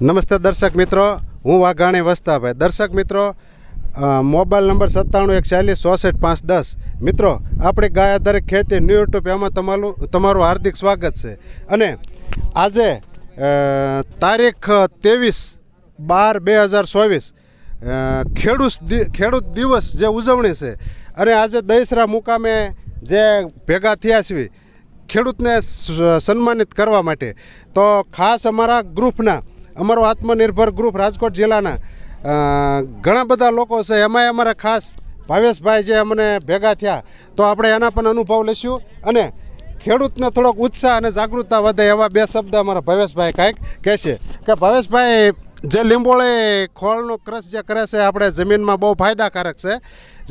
નમસ્તે દર્શક મિત્રો, હું વાઘાણી વસ્તાભાઈ. દર્શક મિત્રો મોબાઈલ નંબર સત્તાણું એક ચાલીસ ચોસઠ પાંચ દસ. મિત્રો, આપણી ગાય આધારિત ખેતી ન્યૂ યુટ્યુબ એમાં તમારું તમારું હાર્દિક સ્વાગત છે. અને આજે તારીખ ત્રેવીસ બાર બે હજાર ચોવીસ ખેડૂત ખેડૂત દિવસ જે ઉજવણી છે. અને આજે દહીસરા મુકામે જે ભેગા થયા છીએ, ખેડૂતને સન્માનિત કરવા માટે. તો ખાસ અમારા ગ્રુપના અમારો આત્મનિર્ભર ગ્રુપ રાજકોટ જિલ્લાના ઘણા બધા લોકો છે. એમાંય અમારા ખાસ ભાવેશભાઈ જે અમને ભેગા થયા, તો આપણે એના પણ અનુભવ લઈશું અને ખેડૂતને થોડોક ઉત્સાહ અને જાગૃતતા વધે એવા બે શબ્દ અમારા ભાવેશભાઈ કાંઈક કહેશે. કે ભાવેશભાઈ, જે લીંબોળે ખોળનો ક્રશ જે કરે છે, આપણે જમીનમાં બહુ ફાયદાકારક છે.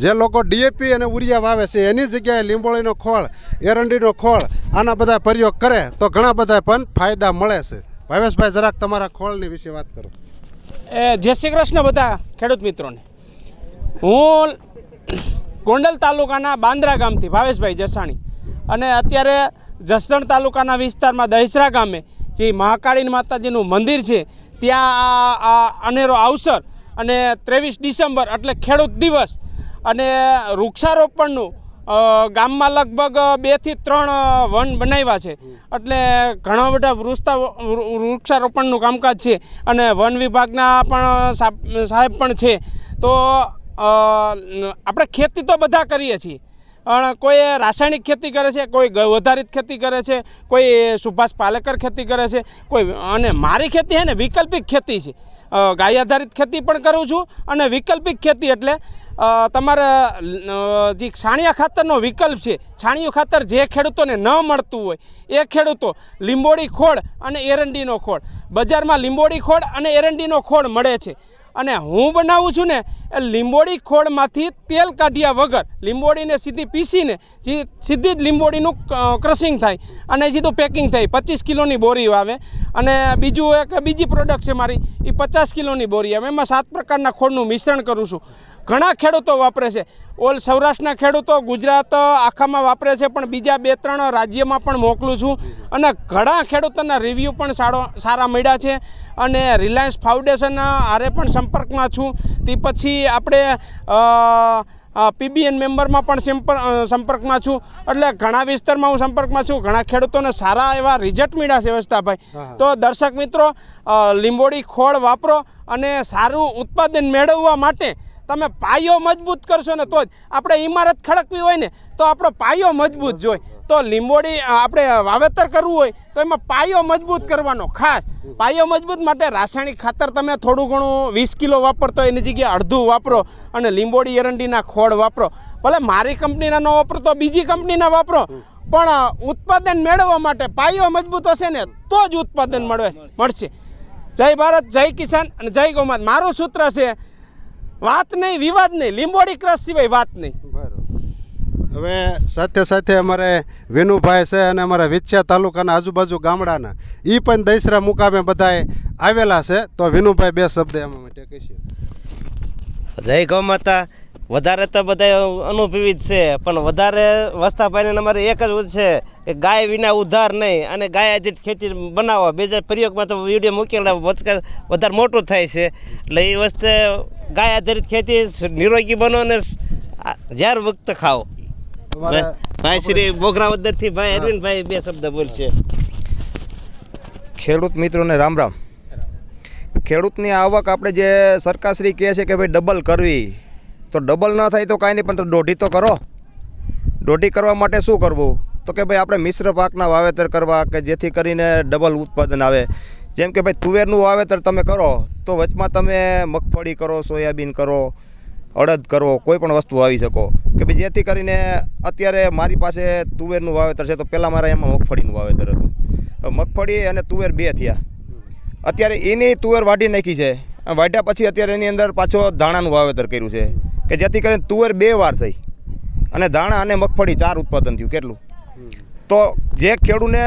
જે લોકો ડીએપી અને ઉરિયા વાવે છે, એની જગ્યાએ લીંબોળીનો ખોળ, એરંડીનો ખોળ, આના બધા પ્રયોગ કરે, તો ઘણા બધા પણ ફાયદા મળે છે. ભાવેશભાઈ, જરાક તમારા ખોળની વિશે વાત કરો. એ, જય શ્રી કૃષ્ણ બધા ખેડૂત મિત્રોને. હું ગોંડલ તાલુકાના બાંદ્રા ગામથી ભાવેશભાઈ જસાણી. અને અત્યારે જસણ તાલુકાના વિસ્તારમાં દહીસરા ગામે જે મહાકાળી માતાજીનું મંદિર છે, ત્યાં આ- અનેરો અવસર અને ત્રેવીસ ડિસેમ્બર એટલે ખેડૂત દિવસ અને વૃક્ષારોપણનું ગામમાં લગભગ બેથી ત્રણ વન બનાવ્યા છે. એટલે ઘણા બધા વૃક્ષા વૃક્ષારોપણનું કામકાજ છે અને વન વિભાગના પણ સાહેબ પણ છે. તો આપણે ખેતી તો બધા કરીએ છીએ પણ કોઈ રાસાયણિક ખેતી કરે છે કોઈ વધારિત ખેતી કરે છે કોઈ સુભાષ પાલેકર ખેતી કરે છે કોઈ અને મારી ખેતી છે ને વૈકલ્પિક ખેતી છે. ગાય આધારિત ખેતી પણ કરું છું અને વૈકલ્પિક ખેતી એટલે તમારે જે છાણિયા ખાતરનો વિકલ્પ છે, છાણિયું ખાતર જે ખેડૂતોને ન મળતું હોય, એ ખેડૂતો લીંબોળી ખોળ અને એરંડીનો ખોળ. બજારમાં લીંબોળી ખોળ અને એરંડીનો ખોળ મળે છે. અને હું બનાવું છું ને, એ લીંબોળી ખોળમાંથી તેલ કાઢ્યા વગર, લીંબોળીને સીધી પીસીને, જે સીધી જ લીંબોળીનું ક્રશિંગ થાય અને સીધું પેકિંગ થાય. પચીસ કિલોની બોરી આવે અને બીજું એક, બીજી પ્રોડક્ટ છે મારી, એ પચાસ કિલોની બોરી આવે. એમાં સાત પ્રકારના ખોળનું મિશ્રણ કરું છું. ઘણા ખેડૂતો વાપરે છે. ઓલ સૌરાષ્ટ્રના ખેડૂતો ગુજરાત આખામાં વાપરે છે પણ બીજા બે ત્રણ રાજ્યમાં પણ મોકલું છું. અને ઘણા ખેડૂતોના રિવ્યૂ પણ સારો સારા મળ્યા છે. અને રિલાયન્સ ફાઉન્ડેશન આરે પણ સંપર્કમાં છું. તે પછી આપણે પીબીએન મેમ્બરમાં પણ સંપર્ક સંપર્કમાં છું. એટલે ઘણા વિસ્તારમાં હું સંપર્કમાં છું. ઘણા ખેડૂતોને સારા એવા રિઝલ્ટ મળ્યા છે વ્યવસ્થાભાઈ તો દર્શક મિત્રો લીંબોડી ખોળ વાપરો અને સારું ઉત્પાદન મેળવવા માટે તમે પાયો મજબૂત કરશો ને તો જ. આપણે ઇમારત ખડકવી હોય ને તો આપણો પાયો મજબૂત જોઈએ તો લીંબોડી આપણે વાવેતર કરવું હોય તો એમાં પાયો મજબૂત કરવાનો. ખાસ, પાયો મજબૂત માટે રાસાયણિક ખાતર તમે થોડું ઘણું વીસ કિલો વાપરતો એની જગ્યાએ અડધું વાપરો અને લીંબોડી, એરંડીના ખોળ વાપરો. ભલે મારી કંપનીના ન વાપરો, તો બીજી કંપનીના વાપરો. પણ ઉત્પાદન મેળવવા માટે પાયો મજબૂત હશે ને તો જ ઉત્પાદન મળે, મળશે. જય ભારત, જય કિસાન અને જય ગૌમાત. મારું સૂત્ર છે વાત નહીં વિવાદ નહીં. લીંબોડી ક્રશ સિવાય વાત નહીં. હવે સાથે સાથે અમારે વિનુભાઈ છે અને અમારા વિચ્છા તાલુકાના આજુબાજુ ગામડાના. એ પણ દૈસરા મુકામે બધાએ આવેલા છે. તો વિનુભાઈ બે શબ્દ એમાં માટે કહીશું. જય ગૌ માતા. વધારે તો બધા અનુભવી જ છે પણ વધારે વસ્તાભાઈને અમારે એક જ છે કે ગાય વિના ઉધાર નહીં અને ગાય આધારિત ખેતી બનાવો બીજા પ્રયોગમાં તો વીડિયો મૂકેલા વધ- વધારે મોટું થાય છે. એટલે એ વસ્તે ગાય આધારિત ખેતી નિરોગી બનો ને આ જ્યારે વખત ખાઓ. ભાઈ શ્રી બોગરાવદરથી ભાઈ અરવિંદભાઈ બે શબ્દ બોલશે. ખેડૂત મિત્રોને રામ રામ. ખેડૂતની આવક આપણે જે સરકારશ્રી કહે છે કે ભાઈ ડબલ કરવી તો ડબલ ના થાય તો કાંઈ નહીં, પણ તો દોઢી તો કરો. દોઢી કરવા માટે શું કરવું? તો કે ભાઈ આપણે મિશ્ર પાકના વાવેતર કરવા કે જેથી કરીને ડબલ ઉત્પાદન આવે. જેમ કે ભાઈ તુવેરનું વાવેતર તમે કરો, તો વચમાં તમે મગફળી કરો, સોયાબીન કરો, અડદ કરો, કોઈ પણ વસ્તુ આવી શકો. કે ભાઈ જેથી કરીને અત્યારે મારી પાસે તુવેરનું વાવેતર છે, તો પહેલાં મારા એમાં મગફળીનું વાવેતર હતું. મગફળી અને તુવેર બે થયા. અત્યારે એની તુવેર વાઢી નાખી છે. વાઢ્યા પછી અત્યારે એની અંદર પાછો ધાણાનું વાવેતર કર્યું છે. કે જેથી કરીને તુવેર બે વાર થઈ અને દાણા અને મગફળી ચાર ઉત્પાદન થયું. કેટલું? તો જે ખેડૂને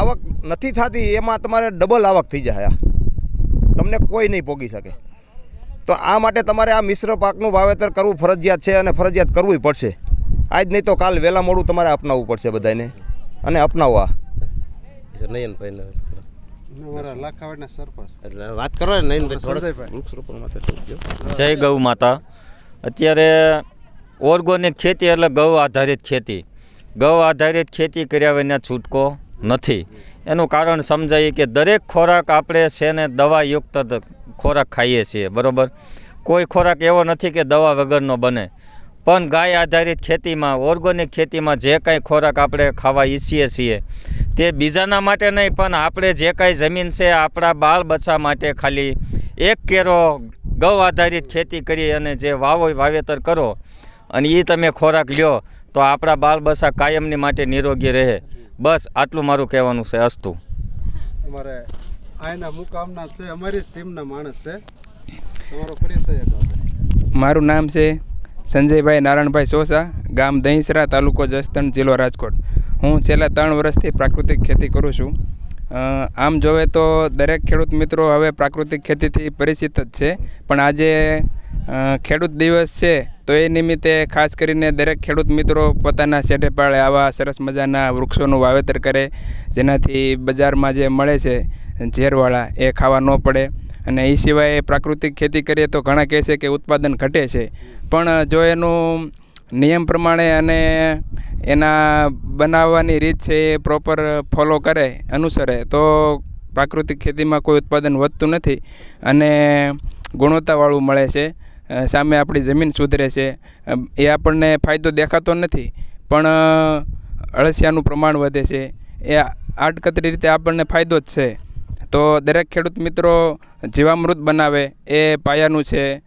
આવક નથી થતી એમાં તમારે ડબલ આવક થઈ જાય આ. તમને કોઈ નહીં પોગી શકે. તો આ માટે તમારે આ મિશ્ર પાકનું વાવેતર કરવું ફરજિયાત છે અને ફરજિયાત કરવું પડશે. આજ નહીં તો કાલ વહેલા મોડું તમારે અપનાવવું પડશે બધાને અને અપનાવવા નયનભાઈ અમારા લાખાવાડના સરપંચ. એટલે વાત કરો ને નયનભાઈ થોડોક. સંજયભાઈ. વૃક્ષરોપણ માટે થોડુંક જો. જય ગૌ માતા. અત્યારે ઓર્ગોનિક ખેતી એટલે ગૌ આધારિત ખેતી. ગૌ આધારિત ખેતી કર્યા વિના છૂટકો નથી. એનું કારણ સમજાય કે દરેક ખોરાક આપણે છે દવાયુક્ત ખોરાક ખાઈએ છીએ, બરાબર? કોઈ ખોરાક એવો નથી કે દવા વગરનો બને. પણ ગાય આધારિત ખેતીમાં, ઓર્ગોનિક ખેતીમાં જે કાંઈ ખોરાક આપણે ખાવા ઈચ્છીએ છીએ, તે બીજાના માટે નહીં, પણ આપણે જે કાંઈ જમીન છે આપણા બાળ બચ્ચા માટે ખાલી એક કેરો ગૌ આધારિત ખેતી કરી અને જે વાવો વાવેતર કરો અને એ તમે ખોરાક લ્યો તો આપણા બાળ બસા કાયમની માટે નિરોગી રહે. બસ આટલું મારું કહેવાનું છે અસ્તુ. અમારે આયના મુકામના છે અમારી ટીમના માણસ છે. તમારો પરિચય મારું નામ છે સંજયભાઈ નારાયણભાઈ સોસા ગામ દહીંસરા તાલુકો જસદણ જિલ્લો રાજકોટ. હું છેલ્લા ત્રણ વર્ષથી પ્રાકૃતિક ખેતી કરું છું. આમ જોવે તો દરેક ખેડૂત મિત્રો હવે પ્રાકૃતિક ખેતીથી પરિચિત જ છે. પણ આજે ખેડૂત દિવસ છે, તો એ નિમિત્તે ખાસ કરીને દરેક ખેડૂત મિત્રો પોતાના શેઢે પાળે આવા સરસ મજાના વૃક્ષોનું વાવેતર કરે, જેનાથી બજારમાં જે મળે છે, ઝેરવાળા, એ ખાવા ન પડે. અને એ સિવાય પ્રાકૃતિક ખેતી કરીએ તો ઘણા કહે છે કે ઉત્પાદન ઘટે છે. પણ, જો એનું નિયમ પ્રમાણે અને એના બનાવવાની રીત છે એ પ્રોપર ફોલો કરે, અનુસરે. તો પ્રાકૃતિક ખેતીમાં કોઈ ઉત્પાદન વધતું નથી અને ગુણવત્તાવાળું મળે છે. સામે આપણી જમીન સુધરે છે. એ આપણને ફાયદો દેખાતો નથી, પણ અળસિયાનું પ્રમાણ વધે છે. એ આડકતરી રીતે આપણને ફાયદો જ છે. તો દરેક ખેડૂત મિત્રો જીવામૃત બનાવે, એ પાયાનું છે.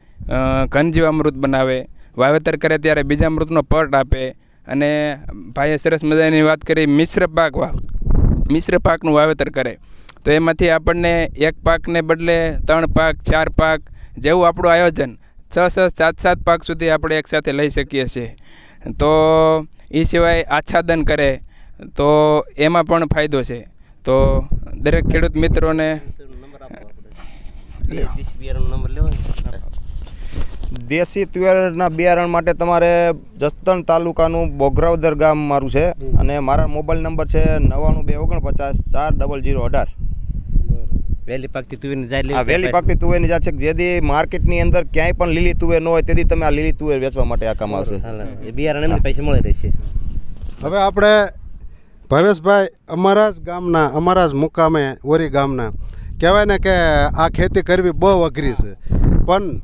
ઘન જીવામૃત બનાવે. વાવેતર કરે ત્યારે બીજા મૃતનો પટ આપે અને ભાઈએ સરસ મજાની વાત કરી, મિશ્ર પાક વાવ, મિશ્ર પાકનું વાવેતર કરે. તો એમાંથી આપણને એક પાકને બદલે ત્રણ પાક, ચાર પાક જેવું આપણું આયોજન. છ છ, સાત સાત પાક સુધી આપણે એકસાથે લઈ શકીએ છીએ. તો એ સિવાય આચ્છાદન કરે, તો એમાં પણ ફાયદો છે. તો દરેક ખેડૂત મિત્રોને નંબર લેવો? દેશી તુવેરના બિયારણ માટે તમારે જસદણ તાલુકાનું બોઘરાવદર ગામ મારું છે. અને મારા મોબાઈલ નંબર છે નવ્વાણું બે ઓગણપચાસ ચાર ડબલ જીરો અઢાર. વહેલી પાકતી તુવેરની જાત વહેલી પાકતી તુવેરની જાત છે જેથી માર્કેટની અંદર ક્યાંય પણ લીલી તુવેર ન હોય તેથી તમે આ લીલી તુવેર વેચવા માટે આ કામ આવશે. એ બિયારણ એમને પૈસા મળી રહેશે. હવે આપણે ભાવેશભાઈ અમારા જ ગામના અમારા જ મુકામે ઓરી ગામના કહેવાય ને કે આ ખેતી કરવી બહુ અઘરી છે. પણ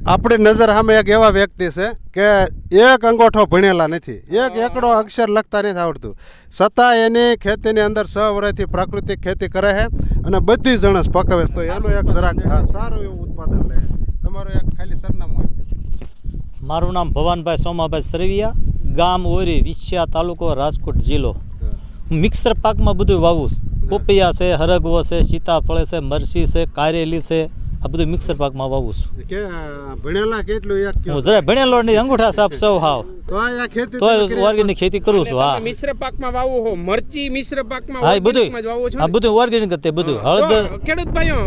આપણી નજર સામે એક એવા વ્યક્તિ છે કે એક અંગોઠો ભણેલા નથી. એક એકડો અક્ષર લખતા નથી આવડતું. છતાં એની ખેતીની અંદર સ વર્ષથી પ્રાકૃતિક ખેતી કરે છે અને બધી જણસ પકવે તો એનું એક જરાક સારું એવું ઉત્પાદન લે તમારું એક ખાલી સરનામું મારું નામ ભવાનભાઈ સોમાભાઈ સરવિયા ગામ ઓરી વિછિયા તાલુકો રાજકોટ જિલ્લો. મિક્સર પાકમાં બધું વાવું છું. છે હરગવો છે સીતાફળ છે મરસી છે કારેલી છે આ બધું મિક્સર પાકમાં વાવું છું. કે ભણેલા કેટલું એક હું જરા ભણેલો નહીં અંગૂઠા સાપ સૌ હાવ. તો આ ખેતી તો ઓર્ગેનિક ખેતી કરું છું હા. મિશ્ર પાકમાં વાવો હો મરચી મિશ્ર પાકમાં હા? બધું ઓર્ગેનિક તે બધું હળદર. ખેડૂત ભાઈઓ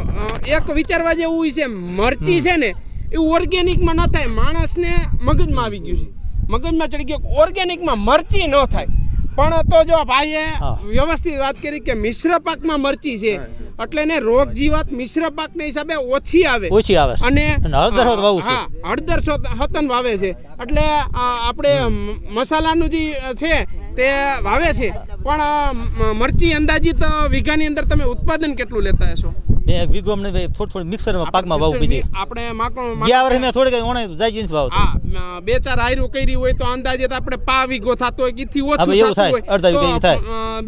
એક વિચારવા જેવું છે મરચી છે ને એ ઓર્ગેનિકમાં ન થાય માણસને મગજમાં આવી ગયું છે. મગજમાં ચડી ગયું ઓર્ગેનિકમાં મરચી ન થાય. પણ તો જો ભાઈએ વ્યવસ્થિત વાત કરી કે મિશ્ર પાકમાં મરચી છે એટલે એને રોગ જીવાત મિશ્ર પાકના હિસાબે ઓછી આવે. ઓછી આવે. અને હળદર વાવું છે. હળદર હતન વાવે છે. એટલે આપણે મસાલાનું જે છે તે વાવે છે. પણ મરચી અંદાજિત વીઘાની અંદર તમે ઉત્પાદન કેટલું લેતા હશો? મેં એક વીઘો અમને થોડી થોડી મિક્સરમાં પાકમાં વાવું બીધી આપણે માકો ગયા વર્ષે મેં થોડી કઈ ઓણે જાય નથી વાવતો હા બે ચાર આયરો કરી હોય તો અંદાજે તો આપણે પા વીઘો થતો હોય કે ઈથી ઓછું એવું થાય, અડધા વીઘા થાય.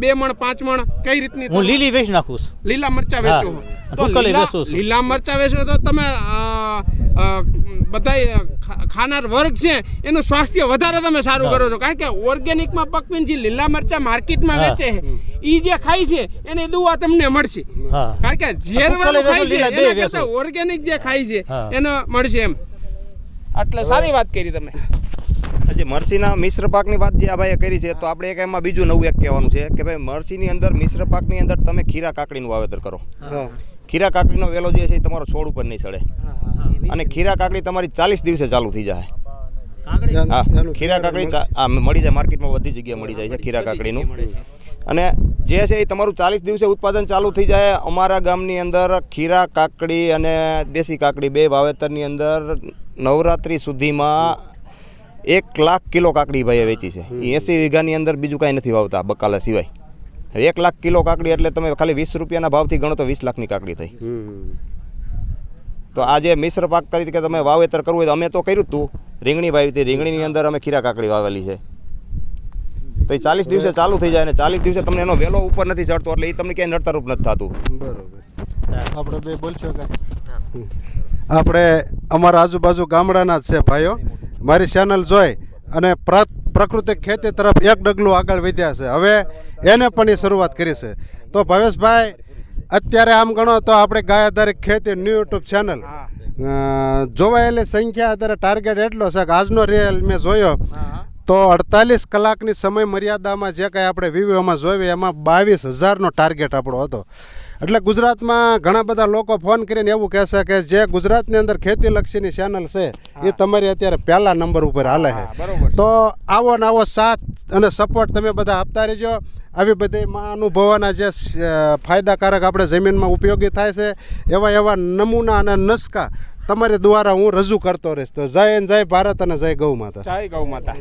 બે મણ પાંચ મણ કઈ રીતની હું લીલી વેચ નાખું લીલા મરચા. વેચો તો લીલા વેચું. લીલા મરચા વેચો તો તમે બધા ખાનાર વર્ગ છે એનું સ્વાસ્થ્ય વધારે તમે સારું કરો છો કારણ કે ઓર્ગેનિકમાં પકવીને જે લીલા મરચા માર્કેટમાં. વેચે છે એ જે ખાય છે એની દુવા તમને મળશે. કારણ કે ઝેર વાળું ખાય છે એના કરતા ઓર્ગેનિક જે ખાય છે. એને મળશે એમ. એટલે સારી વાત કરી તમે. જે મરસીના મિશ્ર પાકની વાત જે આ ભાઈએ કરી છે તો આપણે એક એમાં બીજું નવું એક કહેવાનું છે કે ભાઈ મરસીની અંદર મિશ્ર પાકની અંદર તમે ખીરા કાકડીનું વાવેતર કરો. ખીરા કાકડીનો વેલો જે છે એ તમારો છોડ ઉપર નહીં સડે અને ખીરા કાકડી તમારી ચાલીસ દિવસે ચાલુ થઈ જાય. હા ખીરા કાકડી મળી જાય માર્કેટમાં બધી જગ્યાએ મળી જાય છે ખીરા કાકડીનું. અને જે છે એ તમારું ચાલીસ દિવસે ઉત્પાદન ચાલુ થઈ જાય. અમારા ગામની અંદર ખીરા કાકડી અને દેશી કાકડી બે વાવેતરની અંદર નવરાત્રિ સુધીમાં એક લાખ કિલો કાકડી ભાઈએ વેચી છે. એ એંસી વીઘાની અંદર બીજું કાંઈ નથી વાવતા બકાલા સિવાય. એક લાખ કિલો કાકડી એટલે તમે ખાલી વીસ રૂપિયાના ભાવથી ગણો તો વીસ લાખની કાકડી થઈ. તો આજે મિશ્ર પાક તરીકે તમે વાવેતર કરવું હોય તો અમે તો કર્યું હતું રીંગણી વાવી હતી. રીંગણીની અંદર અમે ખીરા કાકડી વાવેલી છે. તો એ ચાલીસ દિવસે ચાલુ થઈ જાય અને ચાલીસ દિવસે તમને એનો વેલો ઉપર નથી ચડતો એટલે એ તમને ક્યાંય નડતરૂપ નથી થતું. બરોબર. આપણે બે બોલશો કે આપણે અમારા આજુબાજુ ગામડાના જ છે ભાઈઓ. મારી ચેનલ જોઈ અને પ્ર- પ્રાકૃતિક ખેતી તરફ એક ડગલું આગળ વધ્યા છે. હવે એને પણ એ શરૂઆત કરી છે. તો ભાવેશભાઈ અત્યારે આમ ગણો તો આપણે ગાય આધારિત ખેતી ન્યૂ યુટ્યુબ ચેનલ જોવાયેલી સંખ્યા અત્યારે ટાર્ગેટ એટલો છે કે આજનો રિયલ મેં જોયો. તો અડતાલીસ કલાકની સમય મર્યાદામાં જે કાંઈ આપણે વિડીયોમાં જોયું એમાં બાવીસ હજારનો ટાર્ગેટ આપણો હતો. એટલે ગુજરાતમાં ઘણા બધા લોકો ફોન કરીને એવું કહેશે કે જે ગુજરાતની અંદર ખેતીલક્ષીની ચેનલ છે એ તમારી અત્યારે પહેલા નંબર ઉપર હાલે છે. તો આવો ને આવો સાથ અને સપોર્ટ તમે બધા આપતા રહેજો. આવી બધી મહાનુભવોના અનુભવોના જે ફાયદાકારક આપણે જમીનમાં ઉપયોગી થાય છે એવા એવા નમૂના અને નસ્કા તમારી દ્વારા હું રજૂ કરતો રહીશ. તો જય જય ભારત અને જય ગૌ માતા. જય ગૌ માતા.